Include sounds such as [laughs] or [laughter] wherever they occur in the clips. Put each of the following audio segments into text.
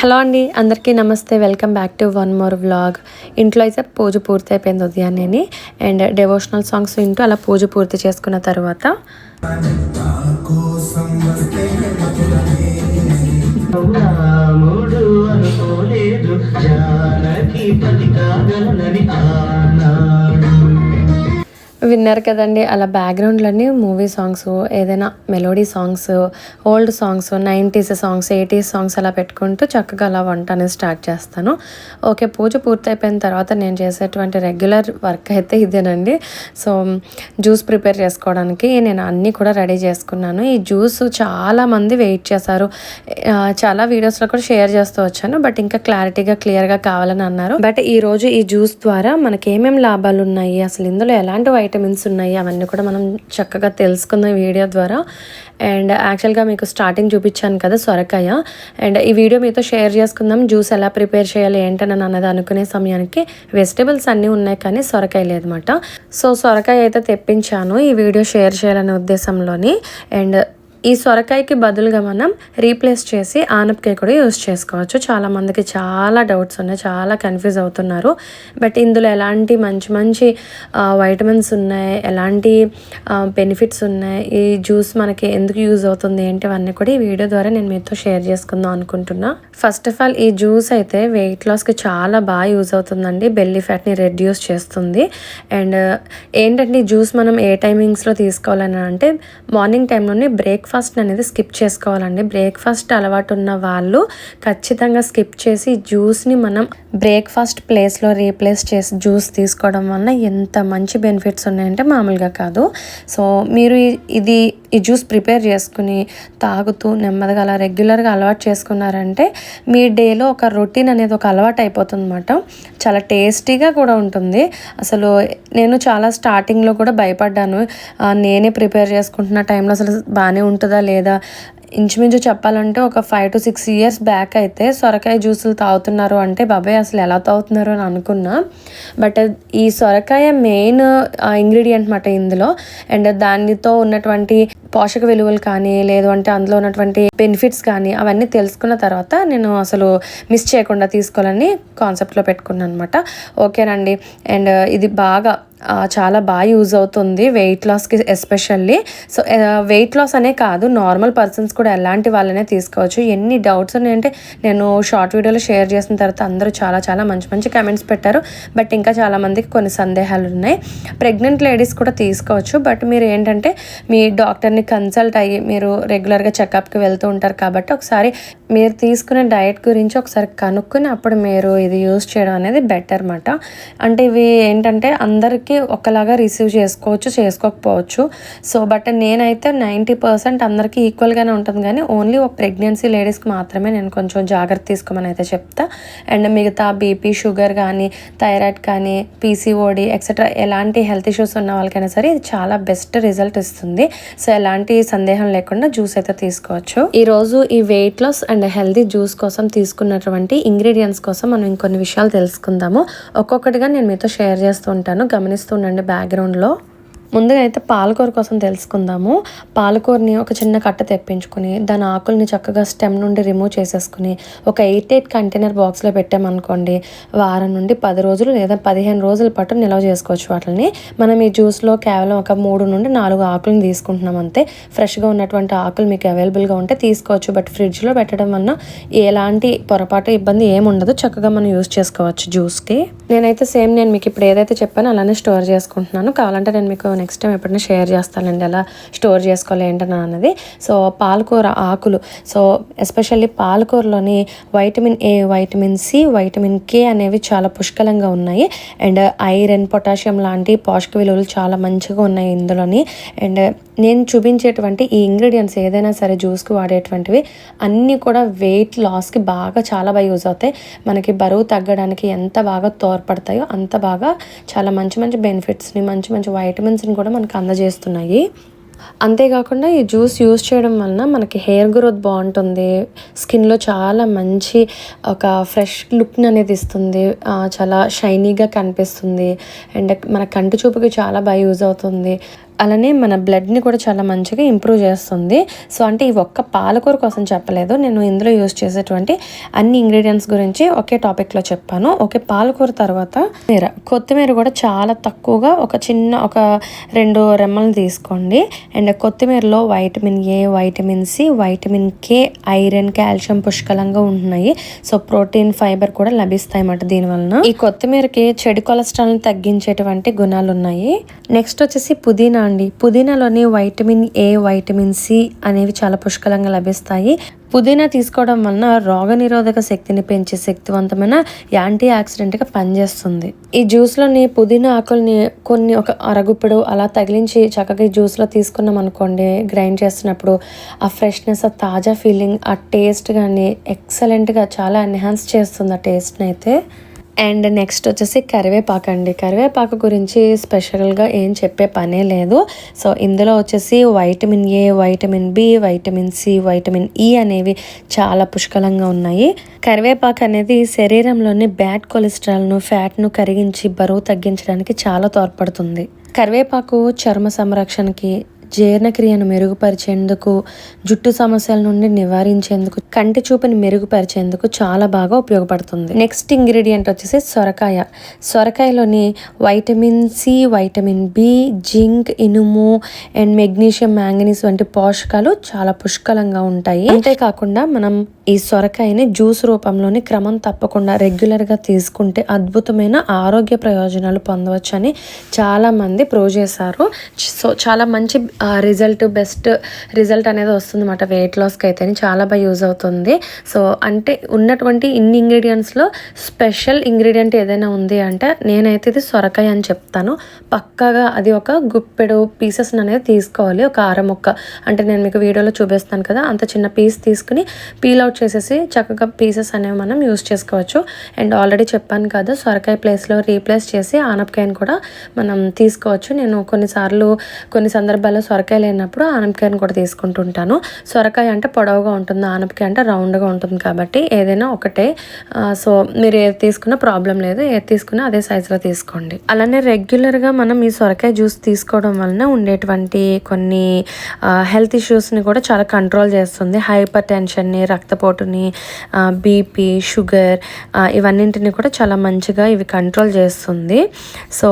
Hello అండి అందరికీ నమస్తే. Welcome back to one more vlog. ఇంట్లో అయితే పూజ పూర్తి అయిపోయింది ఉదయాన్నే అండ్ డెవోషనల్ సాంగ్స్ వింటూ అలా పూజ పూర్తి చేసుకున్న తర్వాత అనుకోలేదు. జానకి పతి కాగలనని విన్నారు కదండి. అలా బ్యాక్గ్రౌండ్లన్నీ మూవీ సాంగ్స్ ఏదైనా melody songs old songs nineties songs eighties songs అలా పెట్టుకుంటూ చక్కగా అలా వంట అనేది స్టార్ట్ చేస్తాను. ఓకే పూజ పూర్తయిపోయిన తర్వాత నేను చేసేటువంటి రెగ్యులర్ వర్క్ అయితే ఇదేనండి. సో జ్యూస్ ప్రిపేర్ చేసుకోవడానికి నేను అన్నీ కూడా రెడీ చేసుకున్నాను. ఈ జ్యూస్ చాలా మంది వెయిట్ చేశారు. చాలా వీడియోస్లో కూడా షేర్ చేస్తూ వచ్చాను. బట్ ఇంకా క్లారిటీగా క్లియర్గా కావాలని అన్నారు. బట్ ఈరోజు ఈ జ్యూస్ ద్వారా మనకి ఏమేమి లాభాలు ఉన్నాయి అసలు ఇందులో ఎలాంటి వైట్ వైటమిన్స్ ఉన్నాయి అవన్నీ కూడా మనం చక్కగా తెలుసుకుందాం ఈ వీడియో ద్వారా. అండ్ యాక్చువల్గా మీకు స్టార్టింగ్ చూపించాను కదా సొరకాయ. అండ్ ఈ వీడియో మీతో షేర్ చేసుకుందాం జ్యూస్ ఎలా ప్రిపేర్ చేయాలి ఏంటని అన్నది అనుకునే సమయానికి వెజిటేబుల్స్ అన్నీ ఉన్నాయి కానీ సొరకాయ లేదన్నమాట. సో సొరకాయ అయితే తెప్పించాను ఈ వీడియో షేర్ చేయాలనే ఉద్దేశంలోని. అండ్ ఈ సొరకాయకి బదులుగా మనం రీప్లేస్ చేసి ఆనపకాయ కూడా యూస్ చేసుకోవచ్చు. చాలామందికి చాలా డౌట్స్ ఉన్నాయి చాలా కన్ఫ్యూజ్ అవుతున్నారు. బట్ ఇందులో ఎలాంటి మంచి మంచి వైటమిన్స్ ఉన్నాయి ఎలాంటి బెనిఫిట్స్ ఉన్నాయి ఈ జ్యూస్ మనకి ఎందుకు యూజ్ అవుతుంది ఏంటి అవన్నీ కూడా ఈ వీడియో ద్వారా నేను మీతో షేర్ చేసుకుందాం అనుకుంటున్నా. ఫస్ట్ ఆఫ్ ఆల్ ఈ జ్యూస్ అయితే వెయిట్ లాస్కి చాలా బాగా యూజ్ అవుతుందండి. బెల్లీ ఫ్యాట్ని రెడ్యూస్ చేస్తుంది. అండ్ ఏంటంటే ఈ జ్యూస్ మనం ఏ టైమింగ్స్లో తీసుకోవాలని అంటే మార్నింగ్ టైంలోనే బ్రేక్ఫాస్ట్ అనేది స్కిప్ చేసుకోవాలండి. బ్రేక్ఫాస్ట్ అలవాటు ఉన్న వాళ్ళు ఖచ్చితంగా స్కిప్ చేసి జ్యూస్ని మనం బ్రేక్ఫాస్ట్ ప్లేస్లో రీప్లేస్ చేసి జ్యూస్ తీసుకోవడం వల్ల ఎంత మంచి బెనిఫిట్స్ ఉన్నాయంటే మామూలుగా కాదు. సో మీరు ఇది ఈ జ్యూస్ ప్రిపేర్ చేసుకుని తాగుతూ నెమ్మదిగా అలా రెగ్యులర్గా అలవాటు చేసుకున్నారంటే మీ డేలో ఒక రొటీన్ అనేది ఒక అలవాటు అయిపోతుంది అనమాట చాలా టేస్టీగా కూడా ఉంటుంది. అసలు నేను చాలా స్టార్టింగ్లో కూడా భయపడ్డాను. నేనే ప్రిపేర్ చేసుకుంటున్న టైంలో అసలు బాగానే ఉంటుందా లేదా? ఇంచుమించు చెప్పాలంటే ఒక five to six years back అయితే సొరకాయ జ్యూసులు తాగుతున్నారు అంటే బాబాయ్ అసలు ఎలా తాగుతున్నారు? అని అనుకున్నా. బట్ ఈ సొరకాయ మెయిన్ ఇంగ్రీడియంట్ మాట ఇందులో. అండ్ దానితో ఉన్నటువంటి పోషక విలువలు కానీ లేదు అంటే అందులో ఉన్నటువంటి బెనిఫిట్స్ కానీ అవన్నీ తెలుసుకున్న తర్వాత నేను అసలు మిస్ చేయకుండా తీసుకోవాలని కాన్సెప్ట్లో పెట్టుకున్నాను అనమాట ఓకేనండి. అండ్ ఇది బాగా చాలా బాగా యూజ్ అవుతుంది వెయిట్ లాస్కి ఎస్పెషల్లీ. సో వెయిట్ లాస్ అనే కాదు నార్మల్ పర్సన్స్ కూడా ఎలాంటి వాళ్ళనే తీసుకోవచ్చు. ఎన్ని డౌట్స్ ఉన్నాయంటే నేను షార్ట్ వీడియోలో షేర్ చేసిన తర్వాత అందరూ చాలా చాలా మంచి మంచి కమెంట్స్ పెట్టారు. బట్ ఇంకా చాలామందికి కొన్ని సందేహాలు ఉన్నాయి. ప్రెగ్నెంట్ లేడీస్ కూడా తీసుకోవచ్చు. బట్ మీరు ఏంటంటే మీ డాక్టర్ని కన్సల్ట్ అయ్యి మీరు రెగ్యులర్గా చెకప్కి వెళ్తూ ఉంటారు కాబట్టి ఒకసారి మీరు తీసుకునే డయట్ గురించి ఒకసారి కనుక్కొని అప్పుడు మీరు ఇది యూస్ చేయడం అనేది బెటర్ అనమాట అంటే ఇవి ఏంటంటే అందరికీ ఒకలాగా రిసీవ్ చేసుకోవచ్చు చేసుకోకపోవచ్చు. సో బట్ నేనైతే నైంటీ పర్సెంట్ అందరికీ ఈక్వల్గానే ఉంటుంది కానీ ఓన్లీ ఒక ప్రెగ్నెన్సీ లేడీస్కి మాత్రమే నేను కొంచెం జాగ్రత్త తీసుకోమని అయితే చెప్తా. అండ్ మిగతా బీపీ షుగర్ కానీ థైరాయిడ్ కానీ పీసీఓడి ఎక్సెట్రా ఎలాంటి హెల్త్ ఇష్యూస్ ఉన్న వాళ్ళకైనా సరే ఇది చాలా బెస్ట్ రిజల్ట్ ఇస్తుంది. సో ఎలాంటి సందేహం లేకుండా జ్యూస్ అయితే తీసుకోవచ్చు. ఈరోజు ఈ weight loss and healthy juice కోసం తీసుకున్నటువంటి ఇంగ్రీడియంట్స్ కోసం మనం ఇంకొన్ని విషయాలు తెలుసుకుందాము. ఒక్కొక్కటిగా నేను మీతో షేర్ చేస్తూ ఉంటాను. గమనిస్తూ ఉండండి బ్యాక్గ్రౌండ్లో. ముందుగా అయితే పాలకూర కోసం తెలుసుకుందాము. పాలకూరని ఒక చిన్న కట్ట తెప్పించుకుని దాని ఆకుల్ని చక్కగా స్టెమ్ నుండి రిమూవ్ చేసేసుకుని ఒక ఎయిట్ ఎయిట్ కంటైనర్ బాక్స్లో పెట్టామనుకోండి వారం నుండి పది రోజులు లేదా పదిహేను రోజుల పాటు నిల్వ చేసుకోవచ్చు. వాటిని మనం ఈ జ్యూస్లో కేవలం ఒక మూడు నుండి నాలుగు ఆకులను తీసుకుంటున్నాం అంతే. ఫ్రెష్గా ఉన్నటువంటి ఆకులు మీకు అవైలబుల్గా ఉంటే తీసుకోవచ్చు. బట్ ఫ్రిడ్జ్లో పెట్టడం వల్ల ఎలాంటి పొరపాటు ఇబ్బంది ఏముండదు చక్కగా మనం యూస్ చేసుకోవచ్చు జ్యూస్కి. నేనైతే సేమ్ నేను మీకు ఇప్పుడు ఏదైతే చెప్పానో అలానే స్టోర్ చేసుకుంటున్నాను. కావాలంటే నేను మీకు నెక్స్ట్ టైం ఎప్పుడైనా షేర్ చేస్తానండి. ఎలా స్టోర్ చేసుకోవాలి ఏంటని అన్నది. సో పాలకూర ఆకులు. So especially పాలకూరలోని vitamin A vitamin C vitamin K అనేవి చాలా పుష్కలంగా ఉన్నాయి. అండ్ ఐరన్ పొటాషియం లాంటి పోషక విలువలు చాలా మంచిగా ఉన్నాయి ఇందులోని. అండ్ నేను చూపించేటువంటి ఈ ఇంగ్రీడియంట్స్ ఏదైనా సరే జ్యూస్కి వాడేటువంటివి అన్నీ కూడా వెయిట్ లాస్కి బాగా చాలా బాగా యూజ్ అవుతాయి. మనకి బరువు తగ్గడానికి ఎంత బాగా తోడ్పడతాయో అంత బాగా చాలా మంచి మంచి బెనిఫిట్స్ని మంచి మంచి వైటమిన్స్ని కూడా మనకు అందజేస్తున్నాయి. అంతేకాకుండా ఈ జ్యూస్ యూస్ చేయడం వలన మనకి హెయిర్ గ్రోత్ బాగుంటుంది. స్కిన్లో చాలా మంచి ఒక ఫ్రెష్ లుక్ని అనేది ఇస్తుంది. చాలా షైనీగా కనిపిస్తుంది. అండ్ మన కంటి చూపుకి చాలా బాగా యూజ్ అవుతుంది. అలానే మన బ్లడ్ని కూడా చాలా మంచిగా ఇంప్రూవ్ చేస్తుంది. సో అంటే ఈ ఒక్క పాలకూర కోసం చెప్పలేదు. నేను ఇందులో యూస్ చేసేటువంటి అన్ని ఇంగ్రీడియంట్స్ గురించి ఒకే టాపిక్లో చెప్పాను. ఓకే పాలకూర తర్వాత కొత్తిమీర. కొత్తిమీర కూడా చాలా తక్కువగా ఒక చిన్న ఒక రెండు రెమ్మలు తీసుకోండి. And కొత్తిమీరలో vitamin A vitamin C vitamin K iron calcium పుష్కలంగా ఉంటున్నాయి. సో ప్రోటీన్ ఫైబర్ కూడా లభిస్తాయి అన్నమాట దీనివలన ఈ కొత్తిమీరకి చెడు కొలెస్ట్రాల్ని తగ్గించేటువంటి గుణాలు ఉన్నాయి నెక్స్ట్ వచ్చేసి పుదీనా అండి పుదీనాలోని వైటమిన్ ఏ వైటమిన్ సి అనేవి చాలా పుష్కలంగా లభిస్తాయి. పుదీనా తీసుకోవడం వలన రోగనిరోధక శక్తిని పెంచే శక్తివంతమైన యాంటీ ఆక్సిడెంట్గా పనిచేస్తుంది. ఈ జ్యూస్లోని పుదీనా ఆకుల్ని కొన్ని ఒక అరగుప్పుడు అలా తగిలించి చక్కగా ఈ జ్యూస్లో తీసుకున్నాం అనుకోండి గ్రైండ్ చేస్తున్నప్పుడు ఆ ఫ్రెష్నెస్ ఆ తాజా ఫీలింగ్ ఆ టేస్ట్ కానీ ఎక్సలెంట్గా చాలా ఎన్హాన్స్ చేస్తుంది ఆ టేస్ట్ని అయితే అండ్ నెక్స్ట్ వచ్చేసి కరివేపాకు అండి. కరివేపాకు గురించి స్పెషల్గా ఏం చెప్పే పనే లేదు. సో ఇందులో వచ్చేసి vitamin A vitamin B vitamin C vitamin E అనేవి చాలా పుష్కలంగా ఉన్నాయి. కరివేపాకు అనేది శరీరంలోని బ్యాడ్ కొలెస్ట్రాల్ను ఫ్యాట్ను కరిగించి బరువు తగ్గించడానికి చాలా తోడ్పడుతుంది. కరివేపాకు చర్మ సంరక్షణకి జీర్ణక్రియను మెరుగుపరిచేందుకు జుట్టు సమస్యల నుండి నివారించేందుకు కంటి చూపుని మెరుగుపరిచేందుకు చాలా బాగా ఉపయోగపడుతుంది. నెక్స్ట్ ఇంగ్రీడియంట్ వచ్చేసి సొరకాయ. సొరకాయలోని vitamin C vitamin B zinc ఇనుము అండ్ మెగ్నీషియం మ్యాంగనీస్ వంటి పోషకాలు చాలా పుష్కలంగా ఉంటాయి. అంతేకాకుండా మనం ఈ సొరకాయని జ్యూస్ రూపంలోని క్రమం తప్పకుండా రెగ్యులర్గా తీసుకుంటే అద్భుతమైన ఆరోగ్య ప్రయోజనాలు పొందవచ్చని చాలామంది ప్రూవ్ చేశారు. సో చాలా మంచి రిజల్ట్ బెస్ట్ రిజల్ట్ అనేది వస్తుంది అనమాట వెయిట్ లాస్కి అయితే చాలా బాగా యూజ్ అవుతుంది. సో అంటే ఉన్నటువంటి ఇన్ని ఇంగ్రీడియంట్స్లో స్పెషల్ ఇంగ్రీడియంట్ ఏదైనా ఉంది అంటే నేనైతే ఇది సొరకాయ అని చెప్తాను. పక్కాగా అది ఒక గుప్పెడు పీసెస్ అనేది తీసుకోవాలి. ఒక ఆరముక్క అంటే నేను మీకు వీడియోలో చూపిస్తాను కదా అంత చిన్న పీస్ తీసుకుని పీల్ అవుట్ చేసేసి చక్కగా పీసెస్ అనేవి మనం యూస్ చేసుకోవచ్చు. అండ్ ఆల్రెడీ చెప్పాను కదా సొరకాయ ప్లేస్లో రీప్లేస్ చేసి ఆనపకాయని కూడా మనం తీసుకోవచ్చు. నేను కొన్నిసార్లు కొన్ని సందర్భాల్లో సొరకాయ లేనప్పుడు ఆనపకాయని కూడా తీసుకుంటుంటాను. సొరకాయ అంటే పొడవుగా ఉంటుంది ఆనపకాయ అంటే రౌండ్గా ఉంటుంది కాబట్టి ఏదైనా ఒకటే. సో మీరు ఏది తీసుకున్నా ప్రాబ్లం లేదు ఏది తీసుకున్నా అదే సైజులో తీసుకోండి. అలానే రెగ్యులర్గా మనం ఈ సొరకాయ జ్యూస్ తీసుకోవడం వలన ఉండేటువంటి కొన్ని హెల్త్ ఇష్యూస్ని కూడా చాలా కంట్రోల్ చేస్తుంది. హైపర్ టెన్షన్ని రక్తపోటుని బీపీ షుగర్ ఇవన్నింటిని కూడా చాలా మంచిగా ఇవి కంట్రోల్ చేస్తుంది. సో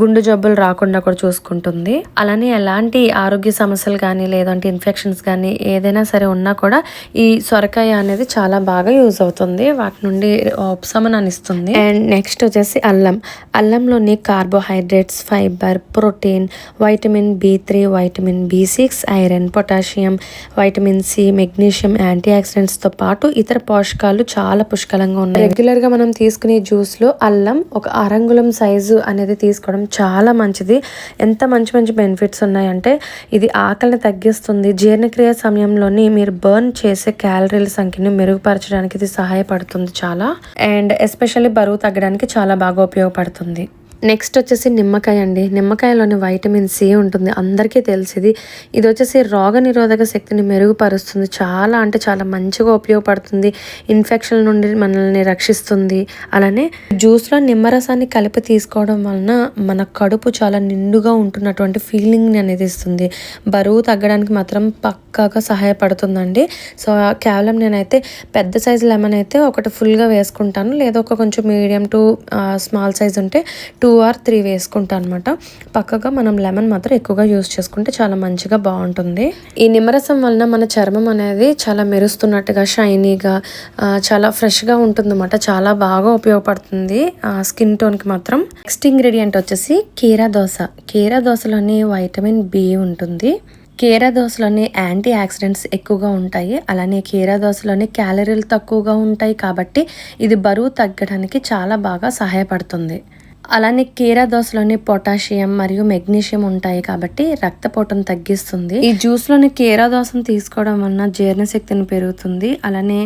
గుండె జబ్బులు రాకుండా కూడా చూసుకుంటుంది. అలానే ఎలాంటి ఆరోగ్య సమస్యలు కానీ లేదంటే ఇన్ఫెక్షన్స్ కానీ ఏదైనా సరే ఉన్నా కూడా ఈ సొరకాయ అనేది చాలా బాగా యూజ్ అవుతుంది. వాటి నుండి ఉపశమనాన్ని ఇస్తుంది. అండ్ నెక్స్ట్ వచ్చేసి అల్లం. అల్లంలోని carbohydrates fibre protein vitamin B three vitamin B six iron potassium vitamin C magnesium anti ఆక్సిడెంట్స్తో పాటు ఇతర పోషకాలు చాలా పుష్కలంగా ఉన్నాయి. రెగ్యులర్గా మనం తీసుకునే జ్యూస్లో అల్లం ఒక అరంగుళం సైజు అనేది తీసుకోవడం చాలా మంచిది. ఎంత మంచి మంచి బెనిఫిట్స్ ఉన్నాయంటే ఇది ఆకలిని తగ్గిస్తుంది. జీర్ణక్రియ సమయంలోని మీరు బర్న్ చేసే క్యాలరీల సంఖ్యను మెరుగుపరచడానికి ఇది సహాయపడుతుంది చాలా. అండ్ ఎస్పెషల్లీ బరువు తగ్గడానికి చాలా బాగా ఉపయోగపడుతుంది. నెక్స్ట్ వచ్చేసి నిమ్మకాయ అండి. నిమ్మకాయలోని వైటమిన్ సి ఉంటుంది. అందరికీ తెలిసింది. ఇది వచ్చేసి రోగ నిరోధక శక్తిని మెరుగుపరుస్తుంది. చాలా అంటే చాలా మంచిగా ఉపయోగపడుతుంది. ఇన్ఫెక్షన్ నుండి మనల్ని రక్షిస్తుంది. అలానే జ్యూస్లో నిమ్మరసాన్ని కలిపి తీసుకోవడం వలన మన కడుపు చాలా నిండుగా ఉంటున్నటువంటి ఫీలింగ్ని అనేది ఇస్తుంది. బరువు తగ్గడానికి మాత్రం పక్కాగా సహాయపడుతుందండి. సో కేవలం నేనైతే పెద్ద సైజు లెమన్ అయితే ఒకటి ఫుల్గా వేసుకుంటాను. లేదా ఒక కొంచెం మీడియం టు స్మాల్ సైజ్ ఉంటే టూ టూ ఆర్ త్రీ వేసుకుంటా అనమాట పక్కగా మనం లెమన్ మాత్రం ఎక్కువగా యూస్ చేసుకుంటే చాలా మంచిగా బాగుంటుంది. ఈ నిమ్మరసం వలన మన చర్మం అనేది చాలా మెరుస్తున్నట్టుగా షైనీగా చాలా ఫ్రెష్గా ఉంటుందన్నమాట. చాలా బాగా ఉపయోగపడుతుంది స్కిన్ టోన్కి మాత్రం. నెక్స్ట్ ఇంగ్రీడియంట్ వచ్చేసి కీరా దోశ. కీరా దోశలోని వైటమిన్ బి ఉంటుంది. కీరా దోశలోని యాంటీ యాక్సిడెంట్స్ ఎక్కువగా ఉంటాయి. అలానే కీరా దోశలోని క్యాలరీలు తక్కువగా ఉంటాయి కాబట్టి ఇది బరువు తగ్గడానికి చాలా బాగా సహాయపడుతుంది. అలానే కీరా దోశలోని పొటాషియం మరియు మెగ్నీషియం ఉంటాయి కాబట్టి రక్తపోటును తగ్గిస్తుంది. ఈ జ్యూస్లోని కీరా దోసను తీసుకోవడం వలన జీర్ణశక్తిని పెరుగుతుంది. అలానే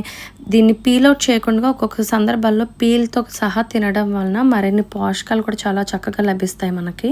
దీన్ని పీల్ అవుట్ చేయకుండా ఒక్కొక్క సందర్భాల్లో పీల్తో సహా తినడం వలన మరిన్ని పోషకాలు కూడా చాలా చక్కగా లభిస్తాయి మనకి.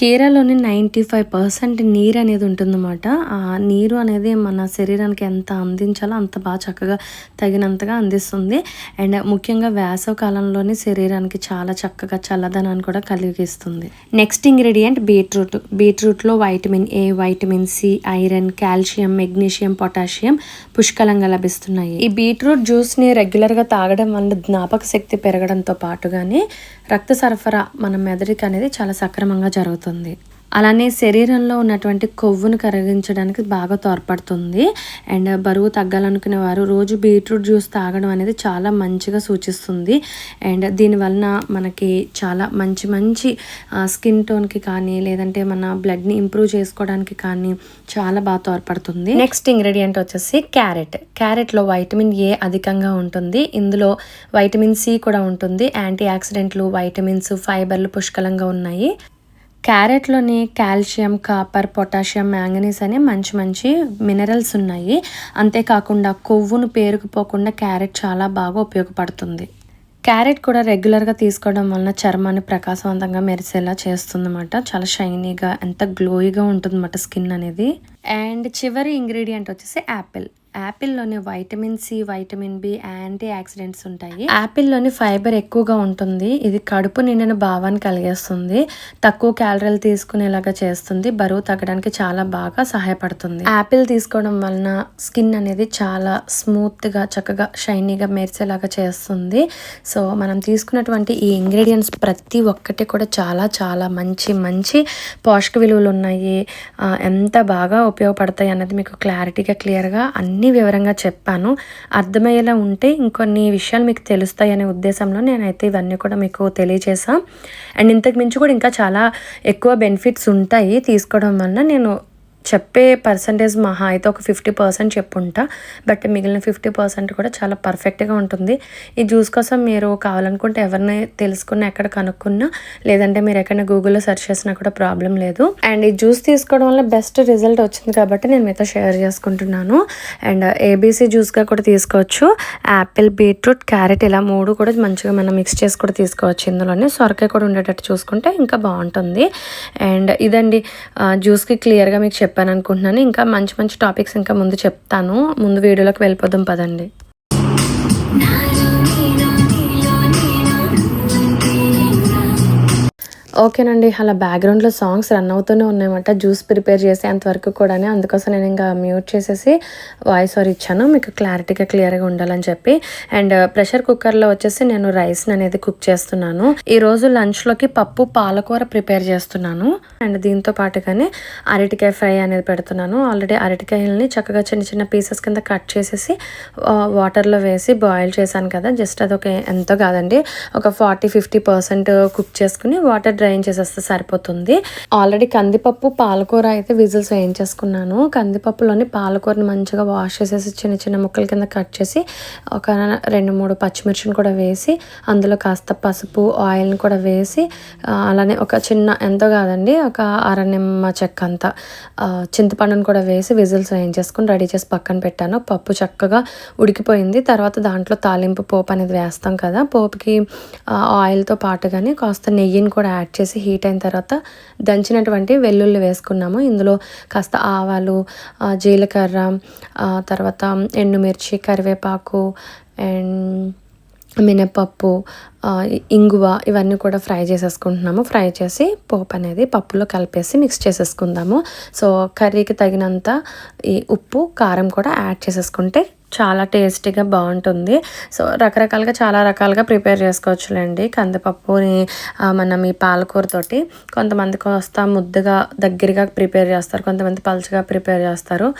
కీరాలోని నైంటీ ఫైవ్ పర్సెంట్ నీరు అనేది ఉంటుందన్నమాట. ఆ నీరు అనేది మన శరీరానికి ఎంత అందించాలో అంత బాగా చక్కగా తగినంతగా అందిస్తుంది. అండ్ ముఖ్యంగా వేసవ కాలంలోని శరీరానికి చాలా చక్కగా చల్లదనాన్ని కూడా కలిగిస్తుంది. Next ingredient beetroot. బీట్రూట్లో vitamin A vitamin C iron calcium magnesium potassium పుష్కలంగా లభిస్తున్నాయి. ఈ బీట్రూట్ జ్యూస్ని రెగ్యులర్గా తాగడం వల్ల జ్ఞాపక శక్తి పెరగడంతో పాటుగానే రక్త సరఫరా మన మెదడుకి అనేది చాలా సక్రమంగా జరుగుతుంది. అలానే శరీరంలో ఉన్నటువంటి కొవ్వును కరిగించడానికి బాగా తోడ్పడుతుంది. అండ్ బరువు తగ్గాలనుకునే వారు రోజు బీట్రూట్ జ్యూస్ తాగడం అనేది చాలా మంచిగా సూచిస్తుంది. అండ్ దీనివలన మనకి చాలా మంచి మంచి స్కిన్ టోన్కి కానీ లేదంటే మన బ్లడ్ని ఇంప్రూవ్ చేసుకోవడానికి కానీ చాలా బాగా తోడ్పడుతుంది. నెక్స్ట్ ఇంగ్రీడియంట్ వచ్చేసి క్యారెట్. క్యారెట్లో వైటమిన్ ఏ అధికంగా ఉంటుంది. ఇందులో వైటమిన్ సి కూడా ఉంటుంది. యాంటీ ఆక్సిడెంట్లు వైటమిన్స్ ఫైబర్లు పుష్కలంగా ఉన్నాయి. క్యారెట్లోని కాల్షియం కాపర్ పొటాషియం మ్యాంగనీస్ అనే మంచి మంచి మినరల్స్ ఉన్నాయి. అంతేకాకుండా కొవ్వును పేరుకుపోకుండా క్యారెట్ చాలా బాగా ఉపయోగపడుతుంది. క్యారెట్ కూడా రెగ్యులర్గా తీసుకోవడం వలన చర్మాన్ని ప్రకాశవంతంగా మెరిసేలా చేస్తుందన్నమాట. చాలా షైనీగా ఎంత గ్లోయిగా ఉంటుందన్నమాట స్కిన్ అనేది. అండ్ చివరి ఇంగ్రీడియంట్ వచ్చేసి apple. యాపిల్లోని vitamin C vitamin B antioxidants ఉంటాయి. యాపిల్లోని ఫైబర్ ఎక్కువగా ఉంటుంది. ఇది కడుపు నిండిన భావాన్ని కలిగేస్తుంది. తక్కువ క్యాలరీలు తీసుకునేలాగా చేస్తుంది. బరువు తగ్గడానికి చాలా బాగా సహాయపడుతుంది. యాపిల్ తీసుకోవడం వలన స్కిన్ అనేది చాలా స్మూత్గా చక్కగా షైనీగా మెరిసేలాగా చేస్తుంది. సో మనం తీసుకున్నటువంటి ఈ ఇంగ్రీడియంట్స్ ప్రతి ఒక్కటి కూడా చాలా చాలా మంచి మంచి పోషక విలువలు ఉన్నాయి. ఎంత బాగా ఉపయోగపడతాయి అన్నది మీకు క్లారిటీగా క్లియర్గా అన్ని వివరంగా చెప్పాను. అర్థమయ్యేలా ఉంటే ఇంకొన్ని విషయాలు మీకు తెలుస్తాయనే ఉద్దేశంలో నేనైతే ఇవన్నీ కూడా మీకు తెలియజేసా అండ్ ఇంతకు మించి కూడా ఇంకా చాలా ఎక్కువ బెనిఫిట్స్ ఉంటాయి తీసుకోవడం వలన నేను చెప్పే పర్సంటేజ్ మహా అయితే ఒక ఫిఫ్టీ పర్సెంట్ చెప్పుంటా. బట్ మిగిలిన ఫిఫ్టీ పర్సెంట్ కూడా చాలా పర్ఫెక్ట్గా ఉంటుంది. ఈ జ్యూస్ కోసం మీరు కావాలనుకుంటే ఎవరిని తెలుసుకున్నా ఎక్కడ కనుక్కున్నా లేదంటే మీరు ఎక్కడ గూగుల్లో సెర్చ్ చేసినా కూడా ప్రాబ్లం లేదు. అండ్ ఈ జ్యూస్ తీసుకోవడం వల్ల బెస్ట్ రిజల్ట్ వచ్చింది కాబట్టి నేను మీతో షేర్ చేసుకుంటున్నాను. అండ్ ఏబీసీ జ్యూస్గా కూడా తీసుకోవచ్చు. యాపిల్ బీట్రూట్ క్యారెట్ ఇలా మూడు కూడా మంచిగా మనం మిక్స్ చేసి కూడా తీసుకోవచ్చు ఇందులోనే. సొరకాయ కూడా ఉండేటట్టు చూసుకుంటే ఇంకా బాగుంటుంది. అండ్ ఇదండి uh, జ్యూస్కి క్లియర్గా మీకు చెప్పాను. అనుకుంటున్నాను ఇంకా మంచి మంచి టాపిక్స్ ఇంకా ముందు చెప్తాను. ముందు వీడియోలోకి వెళ్ళిపోదాం పదండి. ఓకేనండి అలా బ్యాక్గ్రౌండ్లో సాంగ్స్ రన్ అవుతూనే ఉన్నాయన్నమాట. జ్యూస్ ప్రిపేర్ చేసే అంతవరకు కూడా అందుకోసం నేను ఇంకా మ్యూట్ చేసేసి వాయిస్ ఓవర్ ఇచ్చాను. మీకు క్లారిటీగా క్లియర్గా ఉండాలని చెప్పి. అండ్ ప్రెషర్ కుక్కర్లో వచ్చేసి నేను రైస్ అనేది కుక్ చేస్తున్నాను. ఈరోజు లంచ్లోకి పప్పు పాలకూర ప్రిపేర్ చేస్తున్నాను. అండ్ దీంతో పాటుగానే అరటికాయ ఫ్రై అనేది పెడుతున్నాను. ఆల్రెడీ అరటికాయలని చక్కగా చిన్న చిన్న పీసెస్ కింద కట్ చేసేసి వాటర్లో వేసి బాయిల్ చేశాను కదా. జస్ట్ అది ఒక ఎంతో కాదండి. ఒక ఫార్టీ ఫిఫ్టీ పర్సెంట్ కుక్ చేసుకుని వాటర్ డ్రైన్ చేసేస్తే సరిపోతుంది. ఆల్రెడీ కందిపప్పు పాలకూర అయితే విజిల్స్ వేయించేసుకున్నాను. కందిపప్పులోని పాలకూరని మంచిగా వాష్ చేసేసి చిన్న చిన్న ముక్కల కింద కట్ చేసి ఒక రెండు మూడు పచ్చిమిర్చిని కూడా వేసి అందులో కాస్త పసుపు ఆయిల్ని కూడా వేసి అలానే ఒక చిన్న ఎంతో కాదండి ఒక అర నిమ్మ చెక్క అంత చింతపండును చింతపండుని కూడా వేసి విజిల్స్ వేయించేసుకుని రెడీ చేసి పక్కన పెట్టాను. పప్పు చక్కగా ఉడికిపోయింది. తర్వాత దాంట్లో తాలింపు పోపు అనేది వేస్తాం కదా పోపుకి ఆయిల్తో ఆయిల్తో పాటుగానే కాస్త నెయ్యిని కూడా యాడ్ చేసి హీట్ అయిన తర్వాత దంచినటువంటి వెల్లుల్లి వేసుకున్నాము. ఇందులో కాస్త ఆవాలు జీలకర్ర తర్వాత ఎండుమిర్చి కరివేపాకు అండ్ మినపప్పు ఇంగువ ఇవన్నీ కూడా ఫ్రై చేసేసుకుంటున్నాము. ఫ్రై చేసి పోపు అనేది పప్పులో కలిపేసి మిక్స్ చేసేసుకుందాము. సో కర్రీకి తగినంత ఈ ఉప్పు కారం కూడా యాడ్ చేసేసుకుంటే చాలా టేస్టీగా బాగుంటుంది. సో రకరకాలుగా చాలా రకాలుగా ప్రిపేర్ చేసుకోవచ్చులేండి. కందిపప్పుని మనం ఈ పాలకూరతోటి కొంతమంది కోస్తా ముద్దగా దగ్గరగా ప్రిపేర్ చేస్తారు. కొంతమంది పలుచగా ప్రిపేర్ చేస్తారు.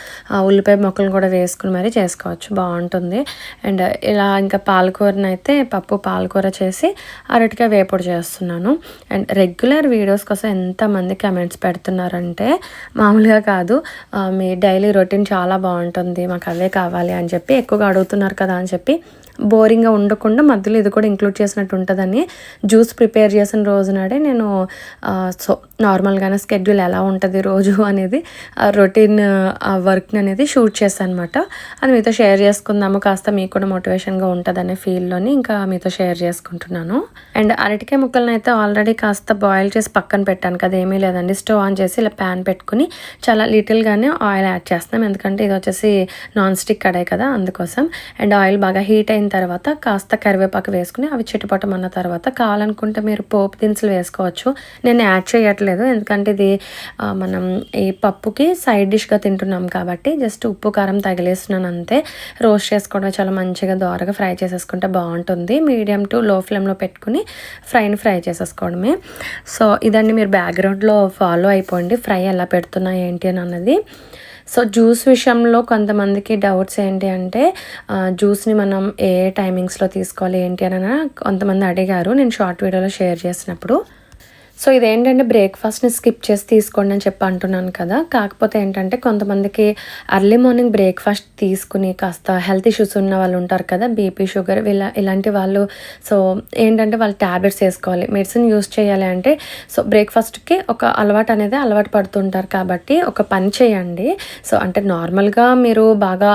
ఉల్లిపాయ మొక్కలను కూడా వేసుకుని మరీ చేసుకోవచ్చు. బాగుంటుంది. అండ్ ఇలా ఇంకా పాలకూరని అయితే పప్పు పాలకూర చే వచ్చేసి అరటికాయ వేపుడు చేస్తున్నాను. అండ్ రెగ్యులర్ వీడియోస్ కోసం ఎంతమంది కమెంట్స్ పెడుతున్నారంటే మామూలుగా కాదు మీ డైలీ రొటీన్ చాలా బాగుంటుంది మాకు అవే కావాలి అని చెప్పి ఎక్కువగా అడుగుతున్నారు కదా అని చెప్పి బోరింగ్గా ఉండకుండా మధ్యలో ఇది కూడా ఇంక్లూడ్ చేసినట్టు ఉంటుందని జ్యూస్ ప్రిపేర్ చేసిన రోజు నాడే నేను సో నార్మల్గానే స్కెడ్యూల్ ఎలా ఉంటుంది రోజు [laughs] అనేది రొటీన్ వర్క్ని అనేది షూట్ చేశాను అనమాట అది మీతో షేర్ చేసుకుందాము. కాస్త మీకు కూడా మోటివేషన్గా ఉంటుందనే ఫీల్లోని ఇంకా మీతో షేర్ చేసుకుంటున్నాను. అండ్ అరటికాయ ముక్కలను అయితే ఆల్రెడీ కాస్త బాయిల్ చేసి పక్కన పెట్టాను కదా ఏమీ లేదండి. స్టవ్ ఆన్ చేసి ఇలా ప్యాన్ పెట్టుకుని చాలా లిటిల్గానే ఆయిల్ యాడ్ చేస్తున్నాం. ఎందుకంటే ఇది వచ్చేసి నాన్ స్టిక్ కడాయి కదా అందుకోసం. అండ్ ఆయిల్ బాగా హీట్ అయిన తర్వాత కాస్త కరివేపాకు వేసుకుని అవి చిటపటమన్న తర్వాత కావాలనుకుంటే మీరు పోపు దినుసులు వేసుకోవచ్చు. నేను యాడ్ చేయట్లేదు ఎందుకంటే ఇది మనం ఈ పప్పుకి సైడ్ డిష్గా తింటున్నాం కాబట్టి జస్ట్ ఉప్పు కారం తగిలేస్తున్నాను అంతే. రోస్ట్ చేసుకోవడం చాలా మంచిగా దోరగా ఫ్రై చేసేసుకుంటే బాగుంటుంది. మీడియం టు లో ఫ్లేమ్లో పెట్టుకుని ఫ్రైని ఫ్రై చేసేసుకోవడమే. సో ఇదండి మీరు బ్యాక్గ్రౌండ్లో ఫాలో అయిపోండి. ఫ్రై ఎలా పెడుతున్నా ఏంటి అని అన్నది. సో జ్యూస్ విషయంలో కొంతమందికి డౌట్స్ ఏంటి అంటే జ్యూస్ని మనం ఏ టైమింగ్స్లో తీసుకోవాలి ఏంటి అని కొంతమంది అడిగారు. నేను షార్ట్ వీడియోలో షేర్ చేసినప్పుడు. సో ఇదేంటంటే బ్రేక్ఫాస్ట్ని స్కిప్ చేసి తీసుకోండి అని చెప్పి అంటున్నాను కదా. కాకపోతే ఏంటంటే కొంతమందికి అర్లీ మార్నింగ్ బ్రేక్ఫాస్ట్ తీసుకుని కాస్త హెల్త్ ఇష్యూస్ ఉన్న వాళ్ళు ఉంటారు కదా బీపీ షుగర్ ఇలా ఇలాంటి వాళ్ళు. సో ఏంటంటే వాళ్ళు ట్యాబ్లెట్స్ వేసుకోవాలి మెడిసిన్ యూస్ చేయాలి అంటే సో బ్రేక్ఫాస్ట్కి ఒక అలవాటు అనేది అలవాటు పడుతుంటారు కాబట్టి ఒక పని చేయండి. సో అంటే నార్మల్గా మీరు బాగా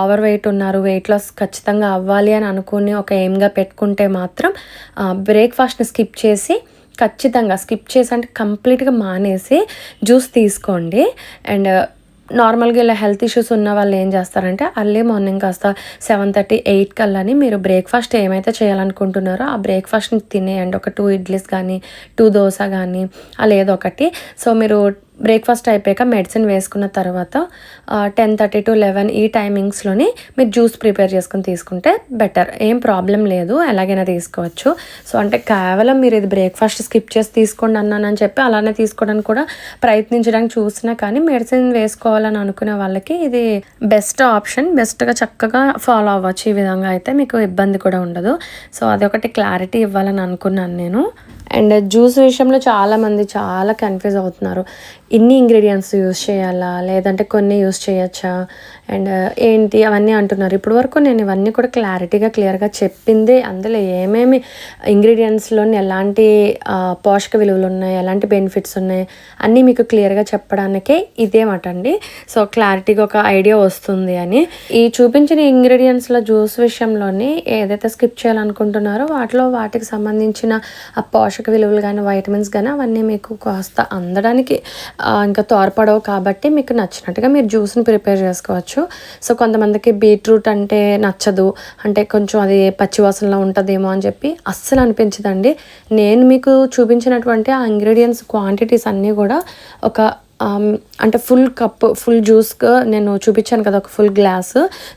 ఓవర్ వెయిట్ ఉన్నారు వెయిట్ లాస్ ఖచ్చితంగా అవ్వాలి అని అనుకుని ఒక ఎయిమ్గా పెట్టుకుంటే మాత్రం బ్రేక్ఫాస్ట్ని స్కిప్ చేసి ఖచ్చితంగా స్కిప్ చేసి అంటే కంప్లీట్గా మానేసి జ్యూస్ తీసుకోండి. అండ్ uh, నార్మల్గా ఇలా హెల్త్ ఇష్యూస్ ఉన్న వాళ్ళు ఏం చేస్తారంటే అర్లీ మార్నింగ్ కాస్త సెవెన్ థర్టీ ఎయిట్ కల్లాని మీరు బ్రేక్ఫాస్ట్ ఏమైతే చేయాలనుకుంటున్నారో ఆ బ్రేక్ఫాస్ట్ని తినేయండి. ఒక టూ ఇడ్లీస్ కానీ టూ దోశ కానీ అలా ఏదో ఒకటి. సో మీరు బ్రేక్ఫాస్ట్ అయిపోయాక మెడిసిన్ వేసుకున్న తర్వాత టెన్ థర్టీ టు లెవెన్ ఈ టైమింగ్స్లోని మీరు జ్యూస్ ప్రిపేర్ చేసుకుని తీసుకుంటే బెటర్. ఏం ప్రాబ్లం లేదు ఎలాగైనా తీసుకోవచ్చు. సో అంటే కేవలం మీరు ఇది బ్రేక్ఫాస్ట్ స్కిప్ చేసి తీసుకోండి అన్నానని చెప్పి అలానే తీసుకోవడానికి కూడా ప్రయత్నించడానికి చూసినా కానీ మెడిసిన్ వేసుకోవాలని అనుకునే వాళ్ళకి ఇది బెస్ట్ ఆప్షన్. బెస్ట్గా చక్కగా ఫాలో అవ్వచ్చు. ఈ విధంగా అయితే మీకు ఇబ్బంది కూడా ఉండదు. సో అదొకటి క్లారిటీ ఇవ్వాలని అనుకున్నాను నేను. అండ్ జ్యూస్ విషయంలో చాలామంది చాలా కన్ఫ్యూజ్ అవుతున్నారు. ఇన్ని ఇంగ్రీడియంట్స్ యూస్ చేయాలా? లేదంటే కొన్ని యూస్ చేయొచ్చా? అండ్ ఏంటి అవన్నీ అంటున్నారు. ఇప్పటి వరకు నేను ఇవన్నీ కూడా క్లారిటీగా క్లియర్గా చెప్పింది. అందులో ఏమేమి ఇంగ్రీడియంట్స్లోని ఎలాంటి పోషక విలువలు ఉన్నాయి ఎలాంటి బెనిఫిట్స్ ఉన్నాయి అన్నీ మీకు క్లియర్గా చెప్పడానికే ఇదేమాట అండి. సో క్లారిటీగా ఒక ఐడియా వస్తుంది అని. ఈ చూపించిన ఇంగ్రీడియంట్స్లో జ్యూస్ విషయంలోని ఏదైతే స్కిప్ చేయాలనుకుంటున్నారో వాటిలో వాటికి సంబంధించిన ఆ పోషక విలువలు కానీ వైటమిన్స్ కానీ అవన్నీ మీకు కాస్త అందడానికి ఇంకా తోడ్పడవు కాబట్టి మీకు నచ్చినట్టుగా మీరు జ్యూస్ని ప్రిపేర్ చేసుకోవచ్చు. సో కొంతమందికి బీట్రూట్ అంటే నచ్చదు. అంటే కొంచెం అది పచ్చివాసనలో ఉంటుందేమో అని చెప్పి అస్సలు అనిపించదండి. నేను మీకు చూపించినటువంటి ఆ ఇంగ్రీడియంట్స్ క్వాంటిటీస్ అన్నీ కూడా ఒక Um, అంటే ఫుల్ కప్ ఫుల్ జ్యూస్గా నేను చూపించాను కదా ఒక ఫుల్ గ్లాస్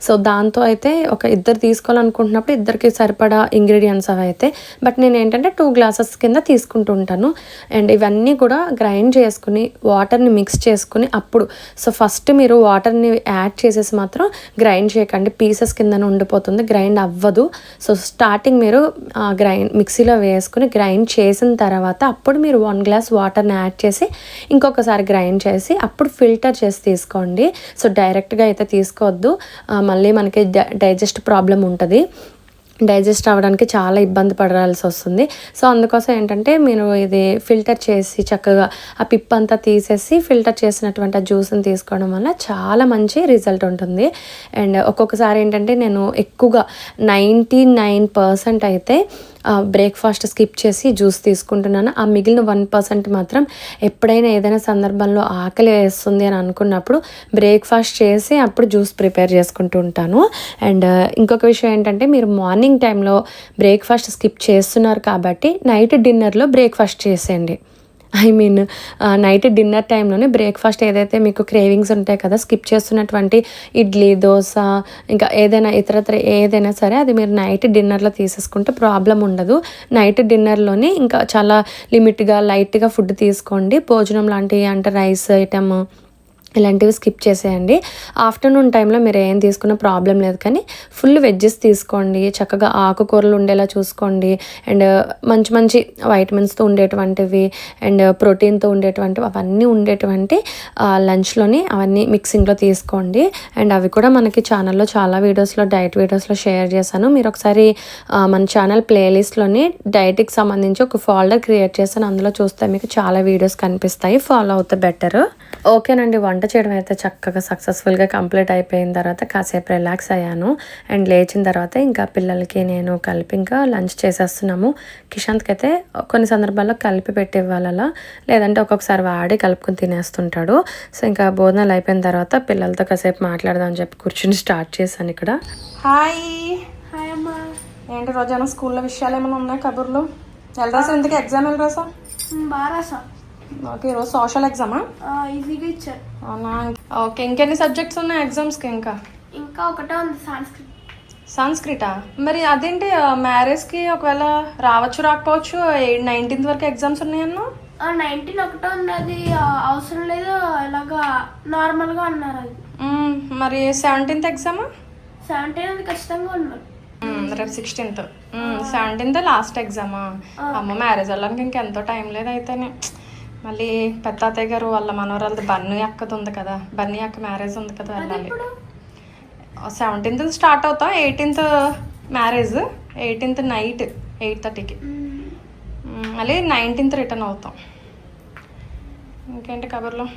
సో దాంతో అయితే ఒక ఇద్దరు తీసుకోవాలనుకుంటున్నప్పుడు ఇద్దరికి సరిపడా ఇంగ్రీడియంట్స్ అవి అయితే. బట్ నేను ఏంటంటే టూ గ్లాసెస్ కింద తీసుకుంటూ ఉంటాను. అండ్ ఇవన్నీ కూడా గ్రైండ్ చేసుకుని వాటర్ని మిక్స్ చేసుకుని అప్పుడు. సో ఫస్ట్ మీరు వాటర్ని యాడ్ చేసేసి మాత్రం గ్రైండ్ చేయకండి. పీసెస్ కిందనే ఉండిపోతుంది గ్రైండ్ అవ్వదు. సో స్టార్టింగ్ మీరు గ్రైండ్ మిక్సీలో వేసుకుని గ్రైండ్ చేసిన తర్వాత అప్పుడు మీరు వన్ గ్లాస్ వాటర్ని యాడ్ చేసి ఇంకొకసారి గ్రైండ్ చేసి అప్పుడు ఫిల్టర్ చేసి తీసుకోండి. సో డైరెక్ట్గా అయితే తీసుకోవద్దు. మళ్ళీ మనకి డైజెస్ట్ ప్రాబ్లం ఉంటుంది. డైజెస్ట్ అవ్వడానికి చాలా ఇబ్బంది పడాల్సి వస్తుంది. సో అందుకోసం ఏంటంటే మీరు ఇది ఫిల్టర్ చేసి చక్కగా ఆ పిప్ అంతా తీసేసి ఫిల్టర్ చేసినటువంటి ఆ జ్యూస్ని తీసుకోవడం వల్ల చాలా మంచి రిజల్ట్ ఉంటుంది. అండ్ ఒక్కొక్కసారి ఏంటంటే నేను ఎక్కువగా నైంటీ నైన్ పర్సెంట్ అయితే బ్రేక్ఫాస్ట్ స్కిప్ చేసి జ్యూస్ తీసుకుంటున్నాను. ఆ మిగిలిన వన్ పర్సెంట్ మాత్రం ఎప్పుడైనా ఏదైనా సందర్భంలో ఆకలి వేస్తుంది అని అనుకున్నప్పుడు బ్రేక్ఫాస్ట్ చేసి అప్పుడు జ్యూస్ ప్రిపేర్ చేసుకుంటూ ఉంటాను. అండ్ uh, ఇంకొక విషయం ఏంటంటే మీరు మార్నింగ్ టైంలో బ్రేక్ఫాస్ట్ స్కిప్ చేస్తున్నారు కాబట్టి నైట్ డిన్నర్లో బ్రేక్ఫాస్ట్ చేసేయండి. ఐ మీన్ నైట్ డిన్నర్ టైంలోనే బ్రేక్ఫాస్ట్ ఏదైతే మీకు క్రేవింగ్స్ ఉంటాయి కదా స్కిప్ చేస్తున్నటువంటి ఇడ్లీ దోశ ఇంకా ఏదైనా ఇతరత్ర ఏదైనా సరే అది మీరు నైట్ డిన్నర్లో తీసేసుకుంటే ప్రాబ్లం ఉండదు. నైట్ డిన్నర్లోనే ఇంకా చాలా లిమిట్గా లైట్గా ఫుడ్ తీసుకోండి. భోజనం లాంటివి అంటే రైస్ ఐటమ్ ఇలాంటివి స్కిప్ చేసేయండి. ఆఫ్టర్నూన్ టైంలో మీరు ఏం తీసుకున్న ప్రాబ్లం లేదు కానీ ఫుల్ వెజ్జెస్ తీసుకోండి. చక్కగా ఆకుకూరలు ఉండేలా చూసుకోండి. అండ్ మంచి మంచి వైటమిన్స్తో ఉండేటువంటివి అండ్ ప్రోటీన్తో ఉండేటువంటివి అవన్నీ ఉండేటువంటి లంచ్లోని అవన్నీ మిక్సింగ్లో తీసుకోండి. అండ్ అవి కూడా మనకి ఛానల్లో చాలా వీడియోస్లో డైట్ వీడియోస్లో షేర్ చేశాను. మీరు ఒకసారి మన ఛానల్ ప్లేలిస్ట్లోని డైట్కి సంబంధించి ఒక ఫోల్డర్ క్రియేట్ చేశాను అందులో చూస్తే మీకు చాలా వీడియోస్ కనిపిస్తాయి. ఫాలో అవుతే బెటర్ ఓకేనండి వంట చేయడం అయితే చక్కగా సక్సెస్ఫుల్గా కంప్లీట్ అయిపోయిన తర్వాత కాసేపు రిలాక్స్ అయ్యాను. అండ్ లేచిన తర్వాత ఇంకా పిల్లలకి నేను కలిపి ఇంకా లంచ్ చేసేస్తున్నాము. కిషాంత్కి అయితే కొన్ని సందర్భాల్లో కలిపి పెట్టి ఇవ్వాలలా లేదంటే ఒక్కొక్కసారి వాడి కలుపుకొని తినేస్తుంటాడు. సో ఇంకా భోజనాలు అయిపోయిన తర్వాత పిల్లలతో కాసేపు మాట్లాడదాం అని చెప్పి కూర్చుని స్టార్ట్ చేశాను ఇక్కడ. హాయ్ హాయ్ అమ్మా. ఏంటి రోజైనా స్కూల్లో విషయాలు ఏమైనా ఉన్నాయి కబుర్లు? వెళ్ళరాసా ఎందుకు ఎగ్జామ్ వెళ్ళరాసా బాగా రాసా ఓకే ఈరోజు సోషల్ ఎగ్జామా ఈజీగా ఇచ్చారు అవునా? ఓకే ఇంకెన్ని సబ్జెక్ట్స్ ఉన్నాయి ఎగ్జామ్స్కి ఇంకా? ఇంకా ఒకటే ఉంది సాంస్క్రిట్. సంస్కృతా మరి అదేంటి మ్యారేజ్కి ఒకవేళ రావచ్చు రాకపోవచ్చు నైన్టీన్త్ వరకు ఎగ్జామ్స్ ఉన్నాయన్నా? నైన్టీన్ ఒకటే ఉంది అది అవసరం లేదు ఇలాగా నార్మల్గా అన్నారు అది. మరి సెవెంటీన్త్ ఎగ్జామా సెవెంటీన్ అది ఖచ్చితంగా ఉన్నారు రేపు సిక్స్టీన్త్ సెవెంటీన్త్ లాస్ట్ ఎగ్జామా అమ్మ మ్యారేజ్ వెళ్ళడానికి ఇంకెంతో టైం లేదు అయితేనే. మళ్ళీ పెద్ద అత్తయ్య గారు వాళ్ళ మనవరాలది బన్నీ అక్కది ఉంది కదా. బన్నీ అక్క మ్యారేజ్ ఉంది కదా వెళ్ళాలి సెవెంటీన్త్ స్టార్ట్ అవుతాం eighteenth marriage eighteenth night eight థర్టీకి మళ్ళీ నైన్టీన్త్ రిటర్న్ అవుతాం. ఇంకేంటి కబుర్లు?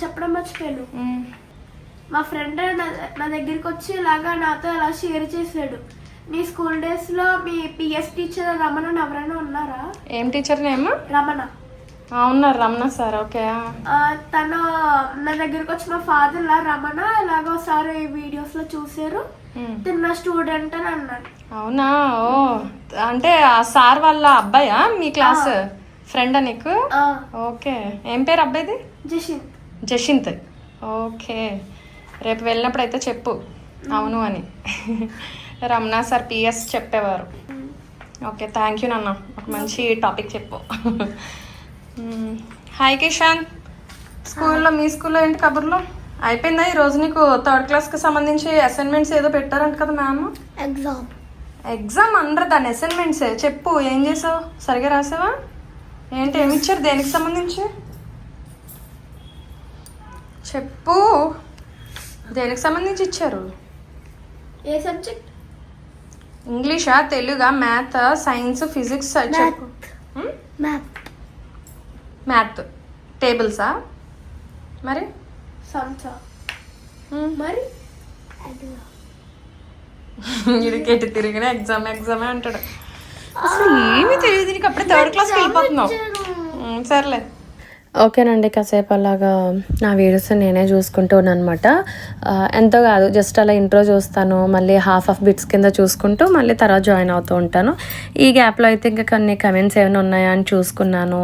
చెప్పడం మర్చిపోయాను. మా ఫ్రెండ్ నా దగ్గరికి వచ్చి ఇలాగా నాతో ఇలా షేర్ చేశాడు. నీ స్కూల్ డేస్లో మీ పిఎస్ టీచర్ రమణ ఎవరైనా ఉన్నారా? ఏం టీచర్ నేమ్? రమణ. ఉన్నారు రమణ సార్ ఓకే. తను నా దగ్గరికి వచ్చి మా ఫాదర్ లా రమణ ఇలాగ ఒకసారి వీడియోస్లో చూసారు తిన్న స్టూడెంట్ అని అన్నాడు. అవునా? ఓ అంటే ఆ సార్ వాళ్ళ అబ్బాయా మీ క్లాస్ ఫ్రెండా నీకు? ఓకే. ఏం పేరు అబ్బాయిది? జషింత్ జషింత్ ఓకే. రేపు వెళ్ళినప్పుడు అయితే చెప్పు అవును అని. రమణ సార్ పిఎస్ చెప్పేవారు. ఓకే థ్యాంక్ యూ నాన్న. ఒక మంచి టాపిక్ చెప్పు. హాయ్ కిషాన్ స్కూల్లో మీ స్కూల్లో ఏంటి కబుర్లు? అయిపోయిందా ఈరోజు నీకు థర్డ్ క్లాస్కి సంబంధించి అసైన్మెంట్స్ ఏదో పెట్టారంట కదా మ్యామ్ ఎగ్జామ్ ఎగ్జామ్ అందరు దాని అసైన్మెంట్స్ చెప్పు ఏం చేసావు? సరిగా రాసావా? ఏంటి ఏమి ఇచ్చారు? దేనికి సంబంధించి? చెప్పు. దేనికి సంబంధించి ఇచ్చారు? ఏ సబ్జెక్ట్ ఇంగ్లీషా తెలుగా? మ్యాథ్ సైన్స్ ఫిజిక్స్ చెప్పు. మ్యాథ్ మ్యాథ్ టేబుల్సా? మరి? Hmm. మరి? [laughs] ఇడికెట్టి తిరిగిన ఎగ్జామ్ ఎగ్జామే అంటాడు. అసలు ఏమీ తెలియదు నీకు అప్పుడే థర్డ్ క్లాస్కి వెళ్ళిపోతున్నావు. సర్లే. ఓకేనండి కాసేపు అలాగా నా వీడియోస్ నేనే చూసుకుంటూ ఉన్నాను అనమాట ఎంతో కాదు జస్ట్ అలా ఇంట్రో చూస్తాను మళ్ళీ హాఫ్ ఆఫ్ బిట్స్ కింద చూసుకుంటూ మళ్ళీ తర్వాత జాయిన్ అవుతూ ఉంటాను. ఈ గ్యాప్లో అయితే ఇంకా కొన్ని కమెంట్స్ ఏమైనా ఉన్నాయా అని చూసుకున్నాను.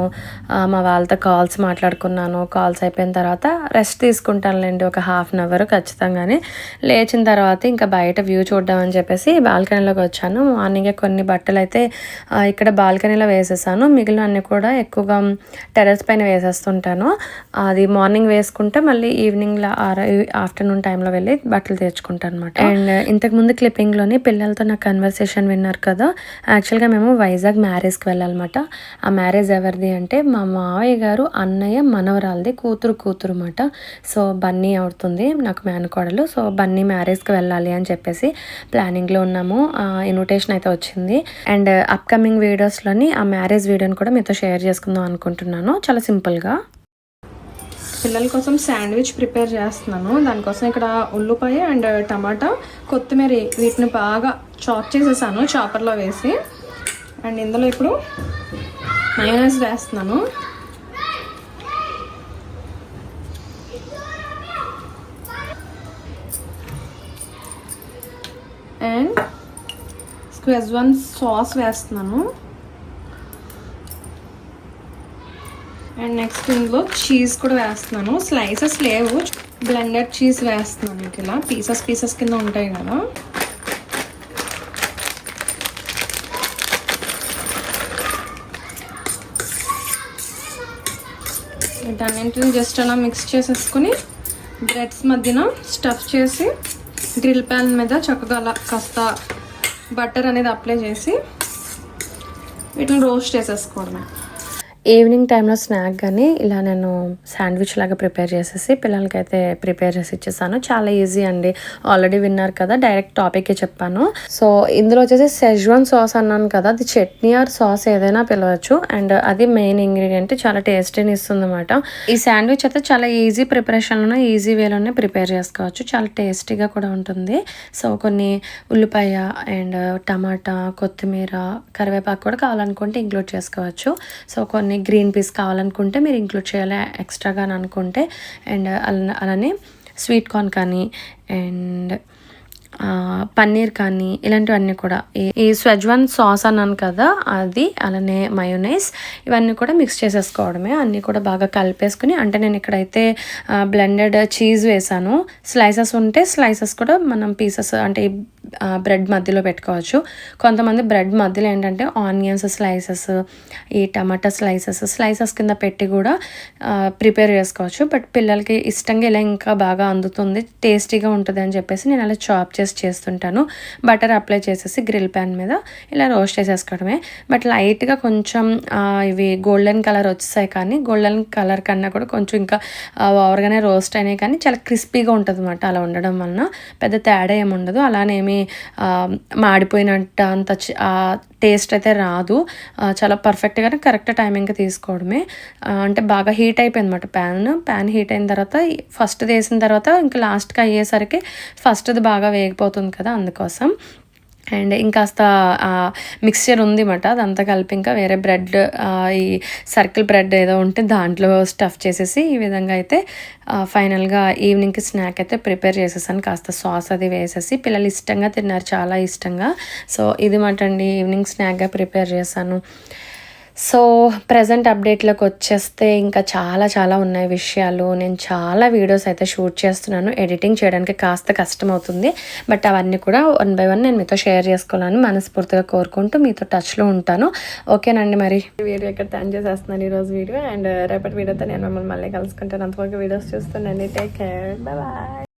మా వాళ్ళతో కాల్స్ మాట్లాడుకున్నాను. కాల్స్ అయిపోయిన తర్వాత రెస్ట్ తీసుకుంటానులేండి ఒక హాఫ్ అన్ అవర్ ఖచ్చితంగానే. లేచిన తర్వాత ఇంకా బయట వ్యూ చూద్దామని చెప్పేసి బాల్కనీలోకి వచ్చాను. మార్నింగే కొన్ని బట్టలు అయితే ఇక్కడ బాల్కనీలో వేసేసాను. మిగిలిన అన్ని కూడా ఎక్కువగా టెర్రస్ పైన వేసేస్తాను. వేస్తుంటాను అది మార్నింగ్ వేసుకుంటే మళ్ళీ ఈవినింగ్ ఆఫ్టర్నూన్ టైంలో వెళ్ళి బట్టలు తెచ్చుకుంటాను అనమాట అండ్ ఇంతకు ముందు క్లిప్పింగ్లోని పిల్లలతో నా కన్వర్సేషన్ విన్నారు కదా యాక్చువల్గా మేము వైజాగ్ మ్యారేజ్కి వెళ్ళాలన్నమాట. ఆ మ్యారేజ్ ఎవరిది అంటే మా మావయ్య గారు అన్నయ్య మనవరాలది కూతురు కూతురు అనమాట సో బన్నీ అవుతుంది నాకు మేనకోడలు. సో బన్నీ మ్యారేజ్కి వెళ్ళాలి అని చెప్పేసి ప్లానింగ్లో ఉన్నాము. ఇన్విటేషన్ అయితే వచ్చింది. అండ్ అప్కమింగ్ వీడియోస్లోని ఆ మ్యారేజ్ వీడియోని కూడా మీతో షేర్ చేసుకుందాం అనుకుంటున్నాను. చాలా సింపుల్గా. పిల్లల కోసం శాండ్విచ్ ప్రిపేర్ చేస్తున్నాను. దానికోసం ఇక్కడ ఉల్లిపాయ అండ్ టమాటా కొత్తిమీర వీటిని బాగా చాప్ చేసేసాను చాపర్లో వేసి. అండ్ ఇందులో ఇప్పుడు మయోనైజ్ వేస్తున్నాను. అండ్ స్క్వెజ్వన్ సాస్ వేస్తున్నాను. అండ్ నెక్స్ట్ ఇందులో చీజ్ కూడా వేస్తున్నాను. స్లైసెస్ లేవు. బ్లెండెడ్ చీజ్ వేస్తున్నాను మీకు ఇలా. పీసెస్ పీసెస్ కింద ఉంటాయి కదా. వీటన్నింటిని జస్ట్ అలా మిక్స్ చేసేసుకుని బ్రెడ్స్ మధ్యన స్టఫ్ చేసి గ్రిల్ ప్యాన్ మీద చక్కగా అలా కాస్త బటర్ అనేది అప్లై చేసి వీటిని రోస్ట్ చేసేసుకోవడమే. ఈవినింగ్ టైంలో స్నాక్ కానీ ఇలా నేను శాండ్విచ్ లాగా ప్రిపేర్ చేసేసి పిల్లలకైతే ప్రిపేర్ చేసి ఇచ్చేసాను. చాలా ఈజీ అండి. ఆల్రెడీ విన్నారు కదా డైరెక్ట్ టాపిక్కే చెప్పాను. సో ఇందులో వచ్చేసి సెజ్వాన్ సాస్ అన్నాను కదా అది చట్నీ ఆర్ సాస్ ఏదైనా పిలవచ్చు. అండ్ అది మెయిన్ ఇంగ్రీడియంట్ చాలా టేస్టీని ఇస్తుంది అనమాట ఈ శాండ్విచ్ అయితే చాలా ఈజీ ప్రిపరేషన్లోనే ఈజీ వేలోనే ప్రిపేర్ చేసుకోవచ్చు. చాలా టేస్టీగా కూడా ఉంటుంది. సో కొన్ని ఉల్లిపాయ అండ్ టమాటా కొత్తిమీర కరివేపాకు కూడా కావాలనుకుంటే ఇంక్లూడ్ చేసుకోవచ్చు. సో కొన్ని గ్రీన్ పీస్ కావాలనుకుంటే మీరు ఇంక్లూడ్ చేయాలి ఎక్స్ట్రాగా అని అనుకుంటే అండ్ అలా అలానే స్వీట్ కార్న్ కానీ అండ్ పన్నీర్ కానీ ఇలాంటివన్నీ కూడా. ఈ- స్వెజ్వాన్ సాస్ అన్నాను కదా అది అలానే మయోనైస్ ఇవన్నీ కూడా మిక్స్ చేసేసుకోవడమే. అన్నీ కూడా బాగా కలిపేసుకుని అంటే నేను ఇక్కడైతే బ్లెండెడ్ చీజ్ వేసాను. స్లైసెస్ ఉంటే స్లైసెస్ కూడా మనం పీసెస్ అంటే బ్రెడ్ మధ్యలో పెట్టుకోవచ్చు. కొంతమంది బ్రెడ్ మధ్యలో ఏంటంటే ఆనియన్స్ స్లైసెస్ ఈ టమాటా స్లైసెస్ స్లైసెస్ కింద పెట్టి కూడా ప్రిపేర్ చేసుకోవచ్చు. బట్ పిల్లలకి ఇష్టంగా ఇలా ఇంకా బాగా అందుతుంది టేస్టీగా ఉంటుంది అని చెప్పేసి నేను అలా చాప్ చేసి చేస్తుంటాను. బటర్ అప్లై చేసేసి గ్రిల్ ప్యాన్ మీద ఇలా రోస్ట్ చేసేసుకోవడమే. బట్ లైట్గా కొంచెం ఇవి గోల్డెన్ కలర్ వచ్చేసాయి కానీ గోల్డెన్ కలర్ కన్నా కూడా కొంచెం ఇంకా ఓవర్గానే రోస్ట్ అయినాయి కానీ చాలా క్రిస్పీగా ఉంటుంది అనమాట అలా ఉండడం వలన. పెద్ద తేడా ఏమి ఉండదు. అలానేమి మాడిపోయినట్టు అంత ఆ టేస్ట్ అయితే రాదు. చాలా పర్ఫెక్ట్గానే కరెక్ట్ టైమింగ్కి తీసుకోవడమే. అంటే బాగా హీట్ అయిపోయింది అనమాట ప్యాన్. ప్యాన్ హీట్ అయిన తర్వాత ఫస్ట్ వేసిన తర్వాత ఇంకా లాస్ట్కి అయ్యేసరికి ఫస్ట్ది బాగా వేగిపోతుంది కదా అందుకోసం. అండ్ ఇంకాస్త మిక్స్చర్ ఉంది మాట అదంతా కలిపి ఇంకా వేరే బ్రెడ్ ఈ సర్కిల్ బ్రెడ్ ఏదో ఉంటే దాంట్లో స్టఫ్ చేసేసి ఈ విధంగా అయితే ఫైనల్గా ఈవినింగ్కి స్నాక్ అయితే ప్రిపేర్ చేసేసాను. కాస్త సాస్ అది వేసేసి పిల్లలు ఇష్టంగా తిన్నారు చాలా ఇష్టంగా. సో ఇది మాట అండి ఈవినింగ్ స్నాక్గా ప్రిపేర్ చేశాను. సో ప్రజెంట్ అప్డేట్లోకి వచ్చేస్తే ఇంకా చాలా చాలా ఉన్నాయి విషయాలు. నేను చాలా వీడియోస్ అయితే షూట్ చేస్తున్నాను. ఎడిటింగ్ చేయడానికి కాస్త కష్టం అవుతుంది బట్ అవన్నీ కూడా వన్ బై వన్ నేను మీతో షేర్ చేసుకోవాలని మనస్ఫూర్తిగా కోరుకుంటూ మీతో టచ్లో ఉంటాను. ఓకేనండి మరి? వీడియో ఇక్కడ థ్యాంక్ చేసేస్తున్నాను ఈరోజు వీడియో అండ్ రేపటి వీడియోతో నేను మిమ్మల్ని మళ్ళీ కలుసుకుంటాను. అంతవరకు వీడియోస్ చూస్తుండండి. Take care bye